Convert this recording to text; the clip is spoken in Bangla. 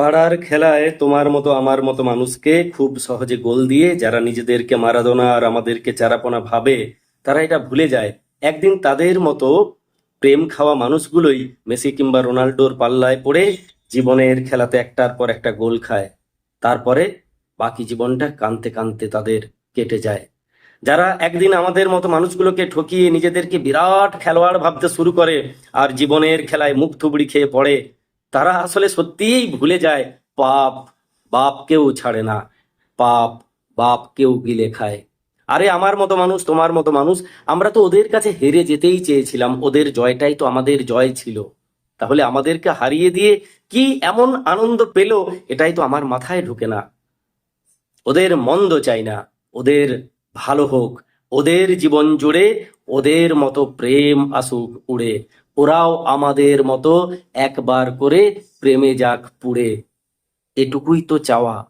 পাড়ার খেলায় তোমার মতো, আমার মতো মানুষকে খুব সহজে গোল দিয়ে যারা নিজেদেরকে মারাদোনা আর আমাদেরকে চারাপোনা ভাবে, তারা এটা ভুলে যায়। একদিন তাদের মতো প্রেম খাওয়া মানুষগুলোই মেসি কিংবা রোনাল্ডোর পাল্লায় পড়ে জীবনের খেলাতে একটার পর একটা গোল খায়। তারপরে বাকি জীবনটা কানতে কানতে তাদের কেটে যায়। যারা একদিন আমাদের মতো মানুষগুলোকে ঠকিয়ে নিজেদেরকে বিরাট খেলোয়াড় ভাবতে শুরু করে আর জীবনের খেলায় মুখ থুবড়ি খেয়ে পড়ে তারা আসলে সত্যিই ভুলে যায়, পাপ বাপ কেউ ছাড়ে না, পাপ বাপ কেউ গিলে খায়। আরে আমার মতো মানুষ, তোমার মতো মানুষ, আমরা তো ওদের কাছে হেরে যেতেই চেয়েছিলাম, ওদের জয়টাই তো আমাদের জয় ছিল। তাহলে আমাদেরকে হারিয়ে দিয়ে কি এমন আনন্দ পেল, এটাই তো আমার মাথায় ঢুকে না। ওদের মন্দ চাই না, ওদের ভালো হোক, ওদের জীবন জুড়ে ওদের মতো প্রেম আসুক উড়ে। ওরাও আমাদের মতো একবার করে প্রেমে যাক পুড়ে। এটুকুই তো চাওয়া।